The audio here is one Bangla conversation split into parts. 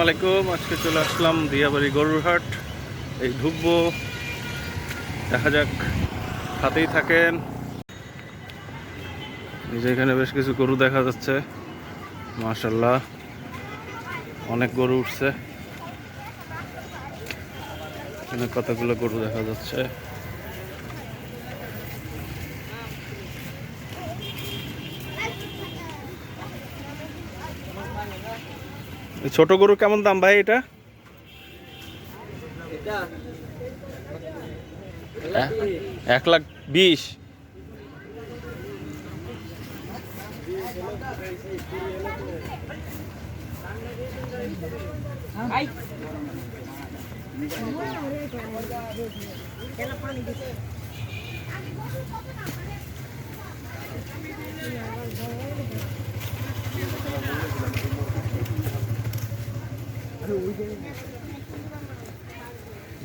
আসসালামু আলাইকুম। আজকে চলে আসলাম দিয়াবাড়ি গরুরহাট। এই ঢুকবো। দেখা যাক হাতেই থাকেন। যে এখানে বেশ কিছু গরু দেখা যাচ্ছে। মাশাল্লাহ অনেক গরু উঠছে। এখানে কতগুলো গরু দেখা যাচ্ছে? ছোট গরু কেমন দাম ভাই এটা? এক লাখ বিশ।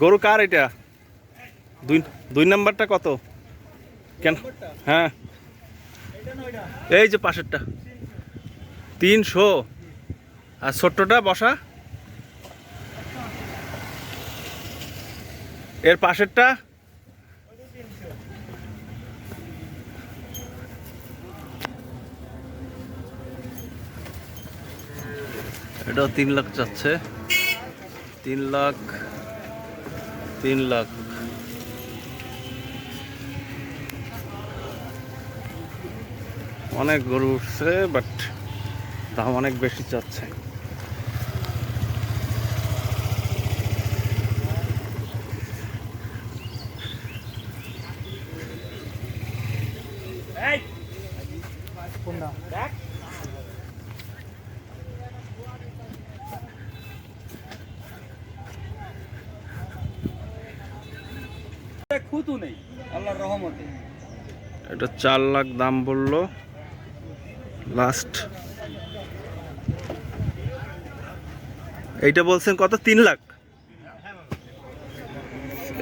গরু কার এটা? দুই দুই নাম্বারটা কত? কেন? হ্যাঁ। এই যে পাশেরটা। তিনশো। আর ছোট্টটা বসা। এর পাশেরটা? এটাও তিন লাখ চাচ্ছে। তিন লাখ তিন লাখ। অনেক গরু উঠছে বাট দাম অনেক বেশি চাচ্ছে। চার লাখ দাম বলল। লাস্ট এইটা বলছেন কত? তিন লাখ।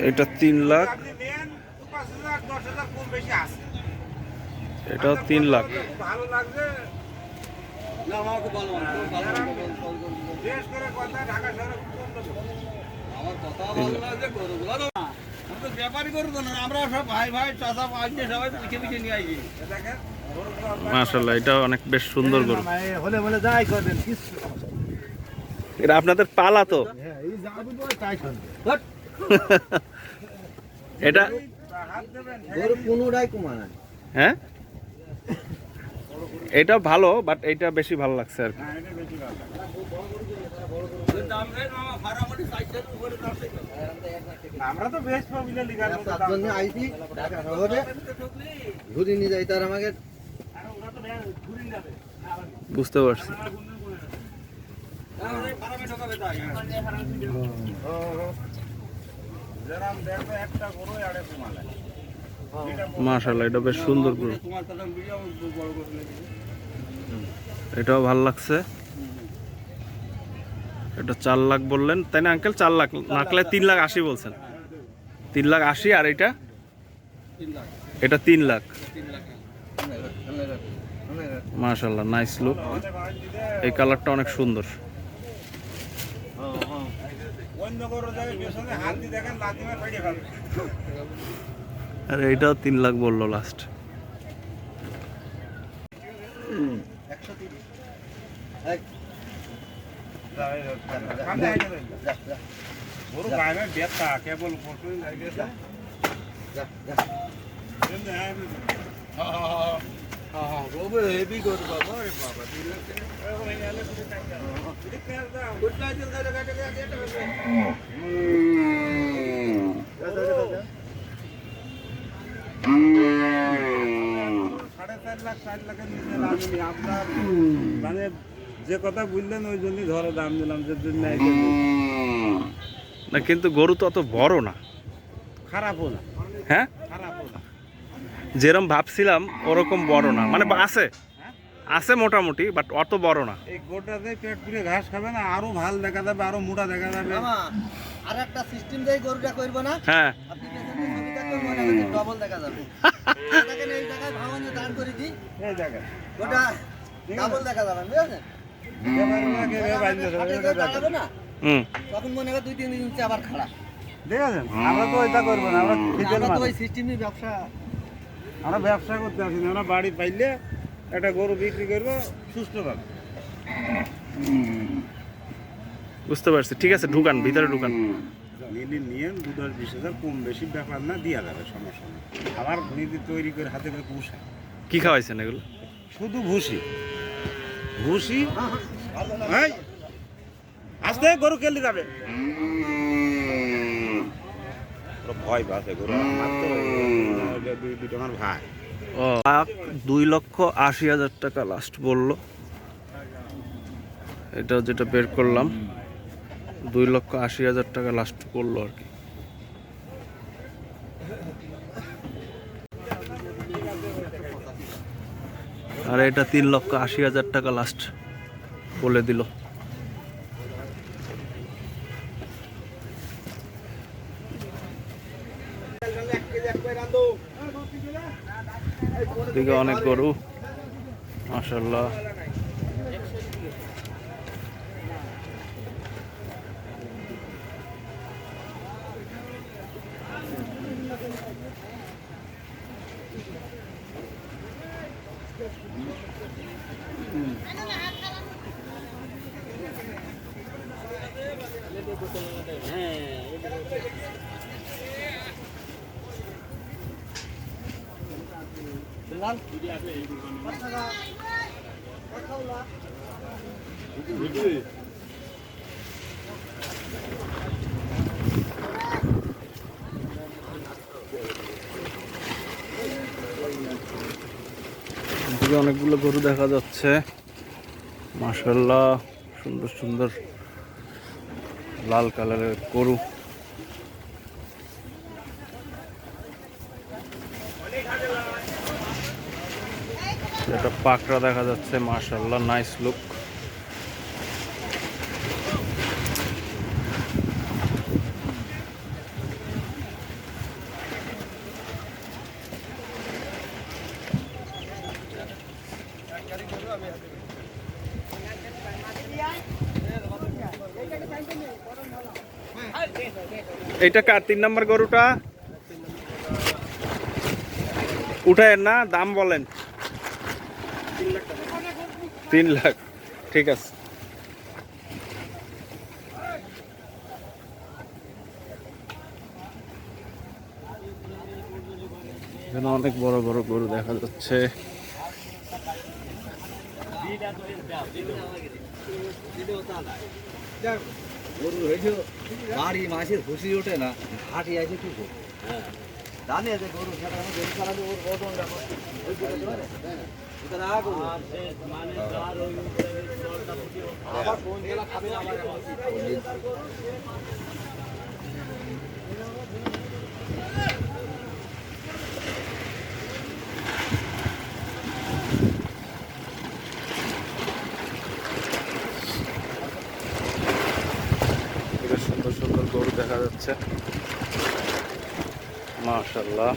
এটা তিন লাখ। এটাও তিন লাখ। তো না। আমি তো ব্যাপারই করব না আমরা সব ভাই ভাই চাষা পাঁচ সবাই পিছিয়ে পিছিয়ে নিয়ে আসি। মাশাল্লাহ এটা অনেক বেশ সুন্দর গরু। হলে বলে যাই করবেন এটা আপনাদের পালা তো। হ্যাঁ এটা হ্যাঁ? এটা ভালো বাট এইটা বেশি ভালো লাগছে আর কি হ্যাঁ এটা বেশি ভালো দাম রেট আমার ফারামাটি সাইজের উপরে দাম রেট আমরা তো বেশ প্রবলেম লিগার মতো তার জন্য আইছি ঢাকা শহরে ঘুরি নিয়ে যাই তার আমাকে আর ওরা তো ব্যাগ যাবে। বুঝতে পারছি। মাশাল্লাহ এটা বেশ সুন্দর গরু। তোমার কথা ভিডিও বড় করে এটাও ভালো লাগছে। এটা চার লাখ বললেন। তাই না আঙ্কেল চার লাখ নাকলে তিন লাখ আশি বলছেন। তিন লাখ আশি আর এটা? এটা তিন লাখ। মাশাল্লাহ নাইস লুক এই কালারটা অনেক সুন্দর। আর এইটাও তিন লাখ বলল লাস্ট সামনে রইল। গায়ে কেবল যাবে। এদিক থেকে দাও। সাড়ে চার লাখ চার লাখের নিচে আপনার মানে যে কথা বললেন ওই জন্যই ধরো দাম দিলাম যে জন্য। না কিন্তু গরু তো অত বড় না। খারাপও না। হ্যাঁ? খারাপও না। যেরকম ভাবছিলাম ওরকম বড় না। মানে আছে। আছে মোটামুটি বাট অত বড় না। এই গোটাতে পেট পুড়ে ঘাস খাবে না আরও ভালো দেখা যাবে আরও মোটা দেখা যাবে। আর একটা সিস্টেম দিয়ে গরুটা করব না? হ্যাঁ। আপনি মনে ডবল দেখা যাবে। দেখেন এই জায়গায় ভাঙনে দাঁড় করে দিই? এই দেখেন। ওটা ডাবল দেখা যাবে দাঁড়াবে না? তখন মনে হয় দুই তিন দিন হচ্ছে আবার খাড়া। ঠিক আছে আমরা তো ওইটা করব না আমরা আমরা তো ওই সিস্টেমই ব্যবসা আমরা ব্যবসা করতে আসি না আমরা বাড়ি পাইলে একটা গরু বিক্রি করব সুস্থভাবে বুঝতে পারছি। ঠিক আছে ঢুকান ভিতরে ঢুকান। নিলে নিয়ে দু দশ বিশ হাজার কম বেশি ব্যাপার না দেওয়া যাবে সমস্যা নেই। আবার নিজে তৈরি করে হাতে করে পুষে। কি খাওয়াইছেন এগুলো? শুধু ভুসি। ভুসি এই, আস্তে গরু কেলে যাবে। ভয় পাচ্ছে গরু। দুই ভাই। লাখ দুই লক্ষ আশি হাজার টাকা লাস্ট বলল। এটা যেটা বের করলাম দুই লক্ষ আশি হাজার টাকা লাস্ট করল আর কি। আর এটা তিন লক্ষ আশি হাজার টাকা লাস্ট বলে দিল। দিকে অনেক গরু। মাশাল্লাহ অনেকগুলো গরু দেখা যাচ্ছে। মাশাল্লাহ সুন্দর সুন্দর লাল কালারের গরু। একটা পাকড়া দেখা যাচ্ছে মাশাল্লাহ নাইস লুক এইটা কার, তিন নম্বর গরুটা? উঠায়েন না, দাম বলেন। তিন লাখ। ঠিক আছে। অনেক বড় বড় গরু দেখা যাচ্ছে। গরু হয়েছে খুশি ওঠে না আছে কি জানি যে গরু গরু ওর সুন্দর সুন্দর গরু দেখা যাচ্ছে। মাশাল্লাহ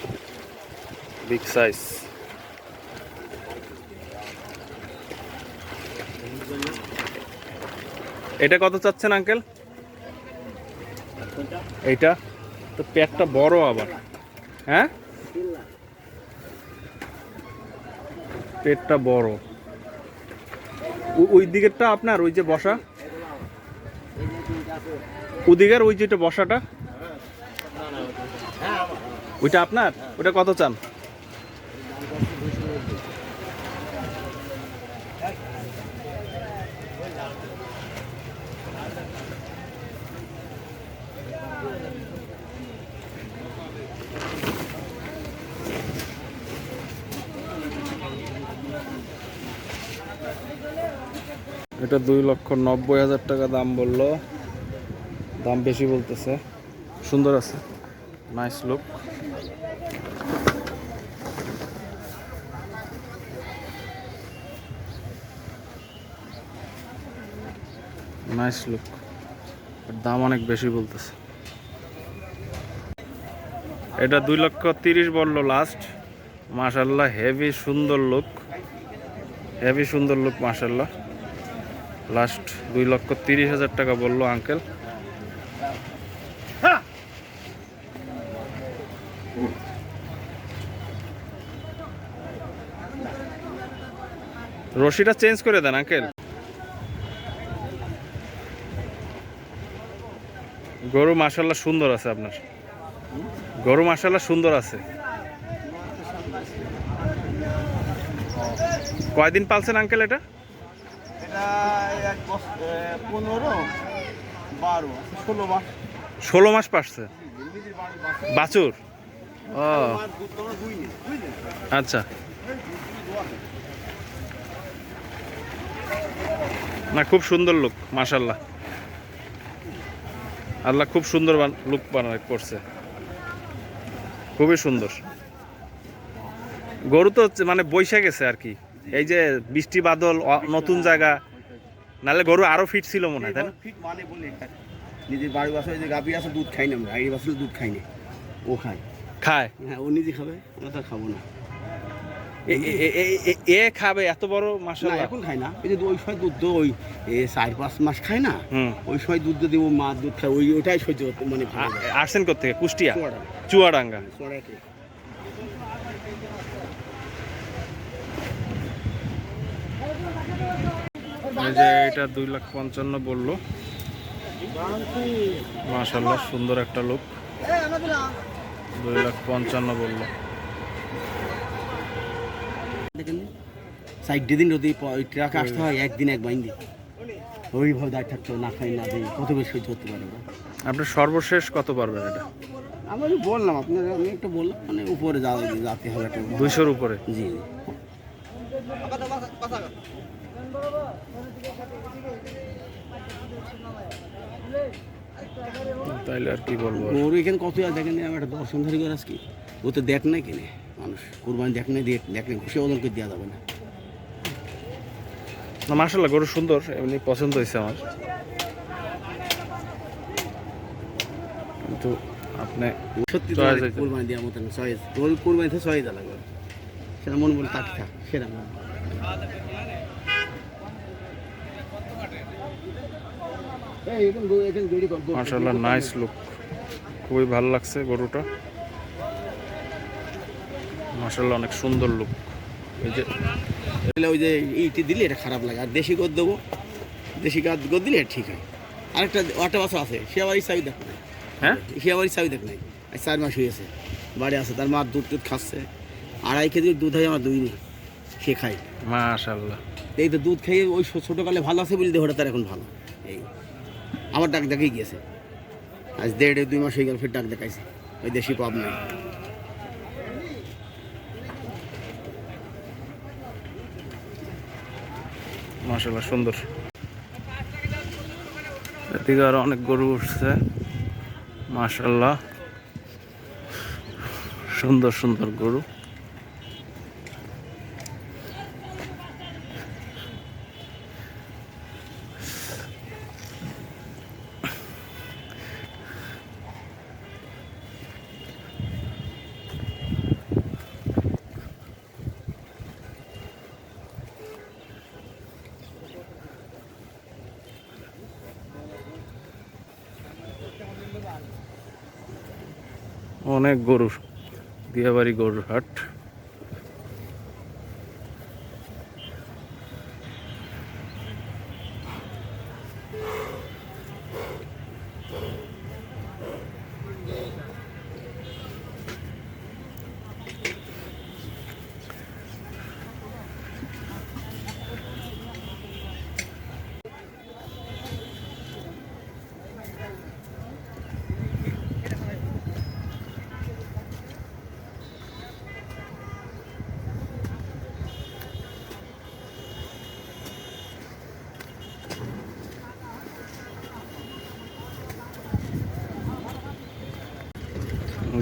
বিগ সাইজ এটা কত চাচ্ছেন, আঙ্কেল? এইটা? তো পেটটা বড় আবার। হ্যাঁ? পেটটা বড়। ওই দিকেরটা আপনার, ওই যে বসা? ওদিকের ওই যেটা বসাটা? ওইটা আপনার? ওটা কত চান? এটা দুই লক্ষ নব্বই হাজার টাকা দাম বলল। দাম বেশি বলতেছে। সুন্দর আছে। নাইস লুক নাইস লুক দাম অনেক বেশি বলতেছে। এটা দুই লক্ষ তিরিশ বলল লাস্ট মাশাল্লাহ হেভি সুন্দর লুক হেভি সুন্দর লুক মাশাল্লাহ লাস্ট দুই লক্ষ তিরিশ হাজার টাকা বলল আঙ্কেল রশিটা চেঞ্জ করে দেন আঙ্কেল গরু মাসাল্লাহ সুন্দর আছে আপনার। গরু মাসাল্লাহ সুন্দর আছে। কয়দিন পালছেন আঙ্কেল এটা? ষোলো মাস। ষোলো পারছে? বাছুর? ও। আচ্ছা। না, খুব সুন্দর লোক মাশাল্লাহ আল্লাহ খুব সুন্দর লুক বানায় করছে। খুবই সুন্দর। গরু তো মানে বৈশা গেছে আর কি। এই যে বৃষ্টি বাদল নতুন জায়গা। নালে গরু আরও ফিট ছিল মনে হয় তাই না? ফিট মানে বলে নিজের বাড়ি বাসায় যে গাভি আছে দুধ খাই না আমরা। আইডি বাসলে দুধ খাই না। ও খায়। খায়? হ্যাঁ ও নিজে খাবে আমরা তো খাব না। এ- খাবে এত বড়? মাশাল্লাহ এখন খায় না। এই যে ওই সময় দুধ ওই এ, চার পাঁচ মাস খায় না? হুম। ওই সময় দুধ যদি ও মা দুধ খায় ওই ওটাই সহ্য করতে মানে আসছেন কোথেকে কুষ্টিয়া? চুয়াডাঙ্গা। চুয়াডাঙ্গা। এই যে এটা দুই লাখ পঞ্চান্ন বলল। মাশাল্লাহ সুন্দর একটা লোক দুই লাখ পঞ্চান্ন বলল। সাইড দিন যদি ট্রাক আসতে হয় একদিন এক বাইন্দি ওইভাবে দাঁড়িয়ে থাকতে না খাই না দিই কত বেশি সহ্য করতে পারব? আপনার সর্বশেষ কত পারবেন এটা? আমি বললাম আপনার আমি একটু বললাম মানে উপরে যাওয়া যাতে হবে দুইশোর উপরে? জি। তাইলে আর কি বলব? এখানে কত আর দেখেন আমি একটা দর্শনধারী করে আজকে ও তো দেখ না কিনে মানুষ। কোরবানি দেখ না দেখ দেখলে ঘুষে ওজন করে দেওয়া যাবে না। না মাশাল্লাহ গরু সুন্দর এমনি পছন্দ হয়েছে আমার। কিন্তু আপনি সত্যি কোরবানি দেওয়ার মতন চয়েস। তোর কোরবানি থেকে চয়েস লাগবে সেটা মন বলে তাকে থাক সেটা মন এই এখানে গরু- এখানে গরু- গরু- মাশাল্লাহ নাইস লুক খুবই ভালো লাগছে গরুটা। মাশাল্লাহ অনেক সুন্দর লুক এই যে ওই যে ইটি দিলে এটা খারাপ লাগে। আর দেশি গদ দেবো। দেশি গাছ গদ দিলে ঠিক হয়। আরেকটা ওয়াটা বাসা আছে সে আবার ইসাবি দেখ নাই। হ্যাঁ? সে আবার ইসাবি দেখ নাই। আজ চার মাস হয়েছে। বাড়ি আছে তার মা দুধ টুধ খাচ্ছে। আড়াই কেজি দুধ হয় আমার দুই নেই। সে খায়। মাশাল্লাহ এই তো দুধ খেয়ে ওই ছোটোকালে ভালো আছে বলে দেহটা তার এখন ভালো। এই আমার ডাক দেখাই গিয়েছে। আজ দেড় দুই মাস হয়ে গেল ফের ডাক দেখাইছে। ওই দেশি পাব নাই। মাশাল্লাহ সুন্দর। এদিকে আরও অনেক গরু উঠছে। মাশাল্লাহ সুন্দর সুন্দর গরু। অনেক গরু দিয়াবাড়ি গরুর হাট।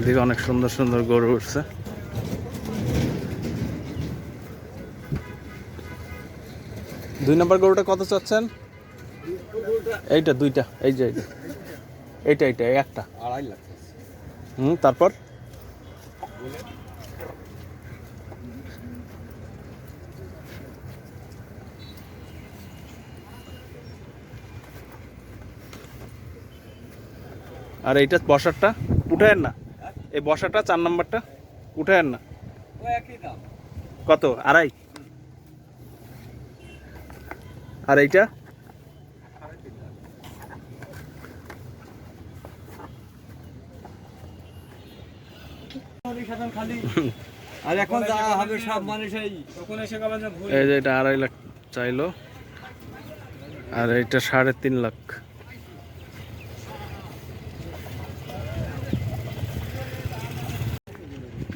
থেকে অনেক সুন্দর সুন্দর গরু উঠছে। দুই নম্বর গরুটা কত চাচ্ছেন? এইটা দুইটা এই যে এইটা এইটা এইটা একটা। আড়াই লাখ হুম তারপর? আর এইটা বসারটা? উঠায় না। এই বসাটা চার নাম্বারটা উঠায়েন না। দাম কত? আড়াই? আর এইটা? আর এখন যা হবে সব মানুষ এই এই যে এটা আড়াই লাখ চাইলো। আর এইটা সাড়ে তিন লাখ।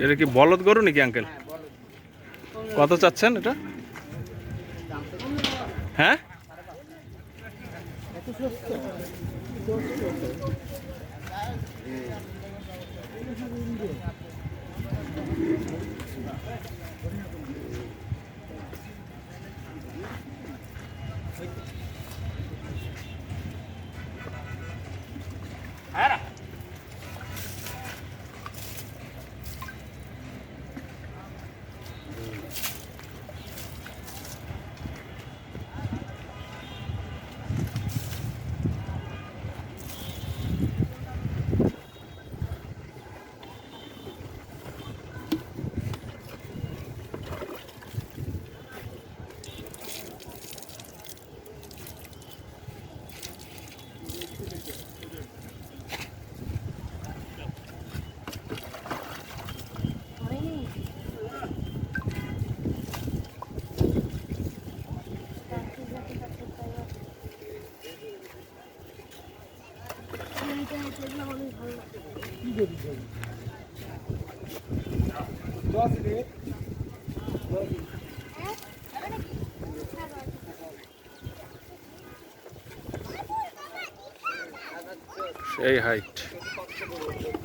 এটা কি বলদ গরু নাকি আঙ্কেল কত চাচ্ছেন এটা? হ্যাঁ? সেই হাইট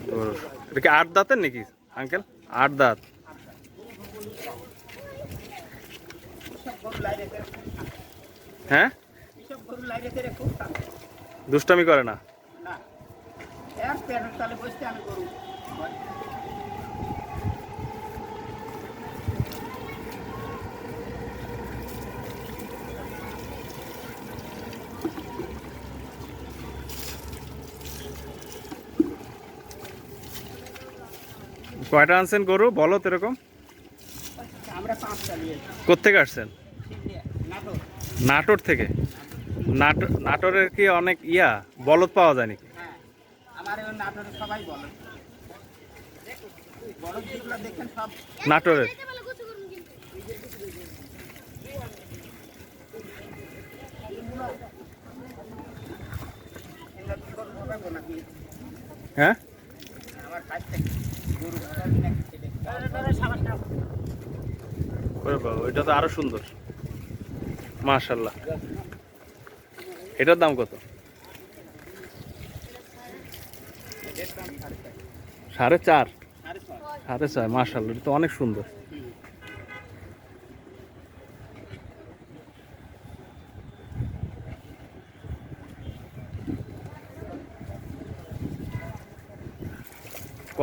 গরুর এটা কি আট দাঁতের নাকি আঙ্কেল আট দাঁত। হ্যাঁ? দুষ্টামি করে না। কয়টা আনছেন গরু? বলো তো এরকম। কোথেকে আসছেন? নাটোর। থেকে? নাটোর নাটোরের কি অনেক ইয়া? বলদ পাওয়া যায় নাকি? হ্যাঁ আমার এটা তো আরও সুন্দর। মার্শাল্লাহ এটার দাম কত? সাড়ে চার? সাড়ে ছয়। মার্শাল্লাহ এটা তো অনেক সুন্দর।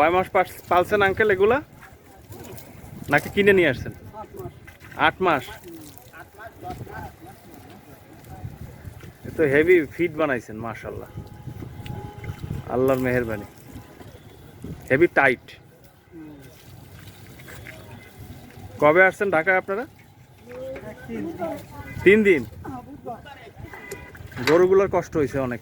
কয় মাস পালছেন আঙ্কেল এগুলা? নাকি কিনে নিয়ে আসছেন? আট মাস। তো হেভি ফিট বানাইছেন মাশাল্লাহ আল্লাহর মেহরবানি। হেভি টাইট কবে আসছেন ঢাকায় আপনারা? তিন দিন। গরুগুলোর কষ্ট হয়েছে অনেক।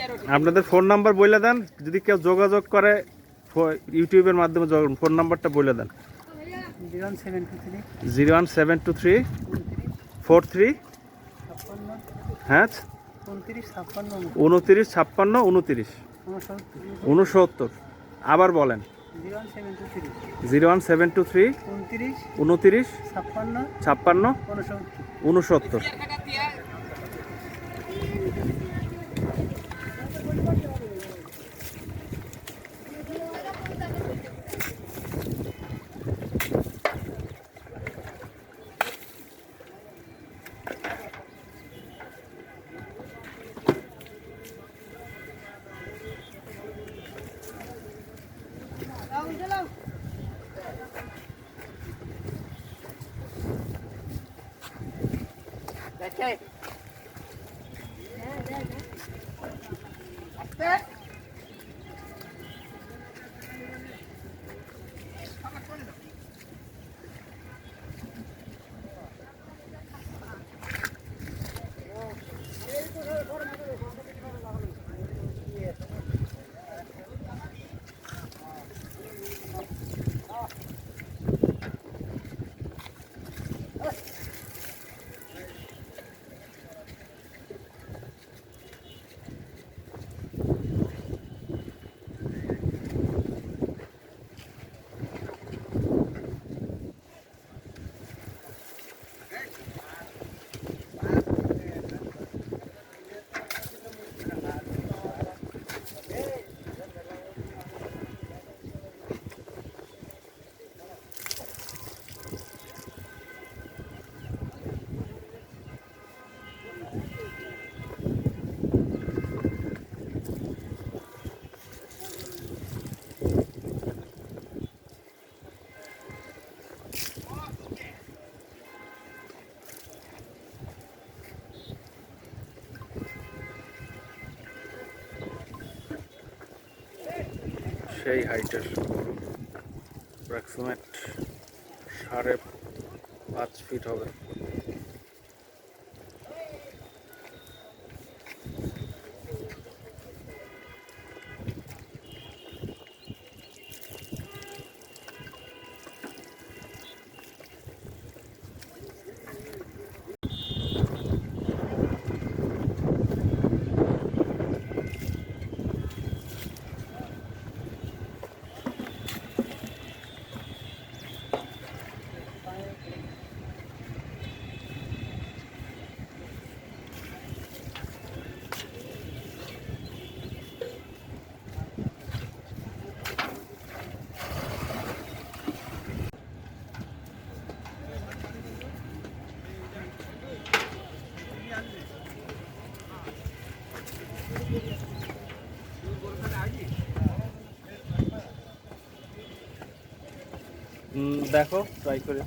আপনাদের ফোন নাম্বার বলে দেন যদি কেউ যোগাযোগ করে ইউটিউবের মাধ্যমে ফোন নাম্বারটা বলে দেন। Zero one seven two three. Four three. হ্যাঁ? উনত্রিশ ছাপ্পান্ন উনতিরিশ। উনসত্তর। উনসত্তর আবার বলেন। Zero one seven two three. উনত্রিশ ছাপ্পান্ন ছাপ্পান্ন উনসত্তর উনসত্তর সেই হাইটের অ্যাপ্রক্সিমেট সাড়ে পাঁচ ফিট হবে। দেখো ট্রাই করে।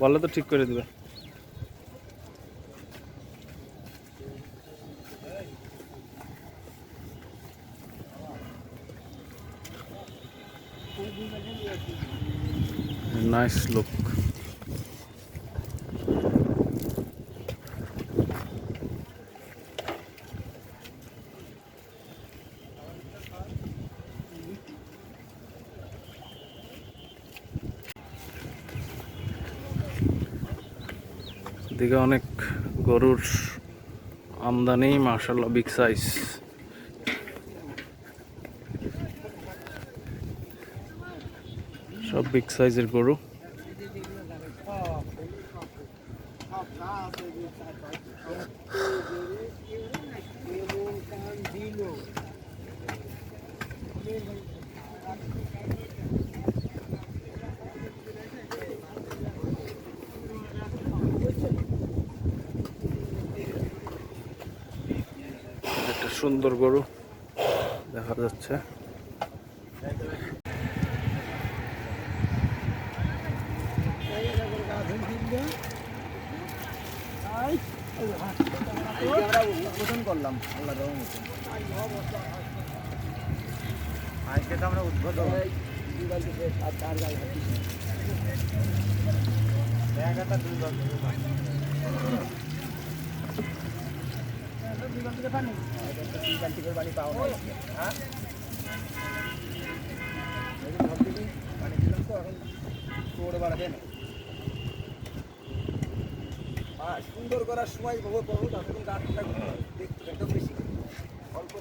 বলে তো ঠিক করে দিবে। নাইস লুক দিকে অনেক গরুর আমদানি মার্শাল্লাহ বিগ সাইজ সব বিগ সাইজের গরু একটা সুন্দর গরু দেখা যাচ্ছে উদ্বোধন করলাম আল্লাহ আজকে তো আমরা উদ্বোধন পানি পাওয়া হ্যাঁ পানি দিলাম তো এখন তোর বাড়াবে না আর সুন্দর করার সময় বহু বহু দেখতে বেশি। অল্প